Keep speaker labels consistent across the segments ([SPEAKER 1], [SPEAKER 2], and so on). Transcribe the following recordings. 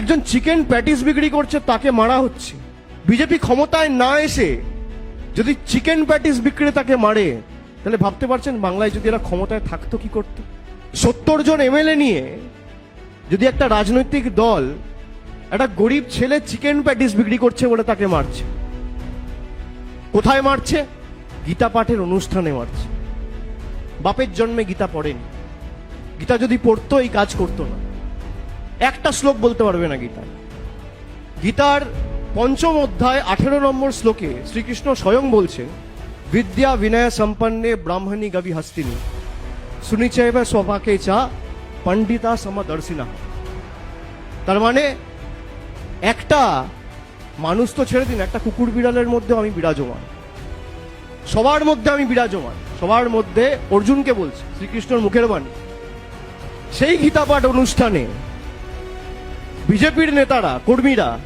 [SPEAKER 1] একজন chicken patties বিক্রি করছে, তাকে মারা হচ্ছে। বিজেপি ক্ষমতায় না এসে যদি চিকেন প্যাটিস বিক্রেতাকে মারে, তাহলে ভাবতে পারছেন বাংলায় যদি এরা ক্ষমতায় থাকতো কি করতো? সত্তর জন এমএলএ নিয়ে যদি একটা রাজনৈতিক দল একটা গরিব ছেলে চিকেন প্যাটিস বিক্রি করছে বলে তাকে মারছে। কোথায় মারছে? গীতা পাঠের অনুষ্ঠানে মারছে। বাপের জন্মে গীতা পড়েনি। গীতা যদি পড়তো, এই কাজ করতো না। একটা শ্লোক বলতে পারবে না গীতা। গীতার পঞ্চম অধ্যায় আঠেরো নম্বর শ্লোকে শ্রীকৃষ্ণ স্বয়ং বলছেন বিদ্যা বিনয় সম্পন্নে ব্রাহ্মণী গবি হস্তিনী। সুনিচয় স্বভাকে চা পণ্ডিতা সমদর্শিনা। তার মানে একটা মানুষ তো ছেড়ে দিন, একটা কুকুর বিড়ালের মধ্যে আমি বিরাজমান। সবার মধ্যে আমি বিরাজমান। সবার মধ্যে অর্জুনকে বলছি, শ্রীকৃষ্ণর মুখের বাণী। সেই গীতাপাঠ অনুষ্ঠানে বিজেপির নেতারা, কর্মীরা,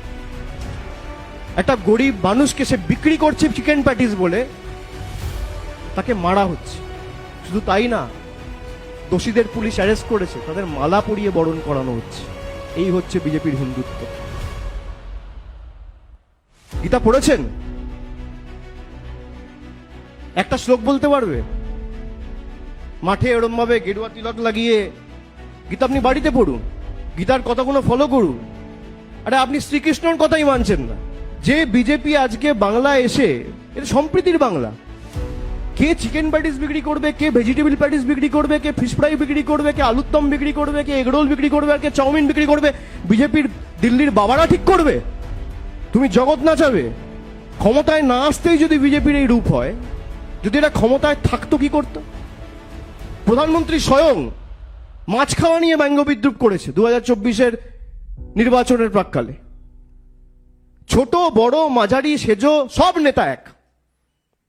[SPEAKER 1] একটা গরিব মানুষকে সে বিক্রি করছে চিকেন প্যাটিস বলে, তাকে মারা হচ্ছে। শুধু তাই না, দোষীদের পুলিশ অ্যারেস্ট করেছে, তাদের মালা পরিয়ে বরণ করানো হচ্ছে। এই হচ্ছে বিজেপির হিন্দুত্ব। গীতা পড়েছেন? একটা শ্লোক বলতে পারবে? মাঠে এরম ভাবে গেরুয়া তিলক লাগিয়ে, গীতা আপনি বাড়িতে পড়ুন। গীতার কথাগুলো ফলো করুন। আরে আপনি শ্রীকৃষ্ণর কথাই মানছেন না। যে বিজেপি আজকে বাংলা এসে, এটা সম্প্রীতির বাংলা। কে চিকেন প্যাটিস বিক্রি করবে, কে ভেজিটেবল প্যাটিস বিক্রি করবে, কে ফিশ ফ্রাই বিক্রি করবে, কে আলুর দম বিক্রি করবে, কে এগরোল বিক্রি করবে, আর কে চাউমিন বিক্রি করবে, বিজেপির দিল্লির বাবারা ঠিক করবে? তুমি জগৎ নাচাবে? ক্ষমতায় না আসতেই যদি বিজেপির এই রূপ হয়, যদি এটা ক্ষমতায় থাকতো কি করতো? প্রধানমন্ত্রী স্বয়ং মাছ খাওয়া নিয়ে ব্যঙ্গ বিদ্রুপ করেছে দু হাজার চব্বিশের নির্বাচনের প্রাককালে। ছোট, বড়, মাঝারি, সেজো, সব নেতা এক।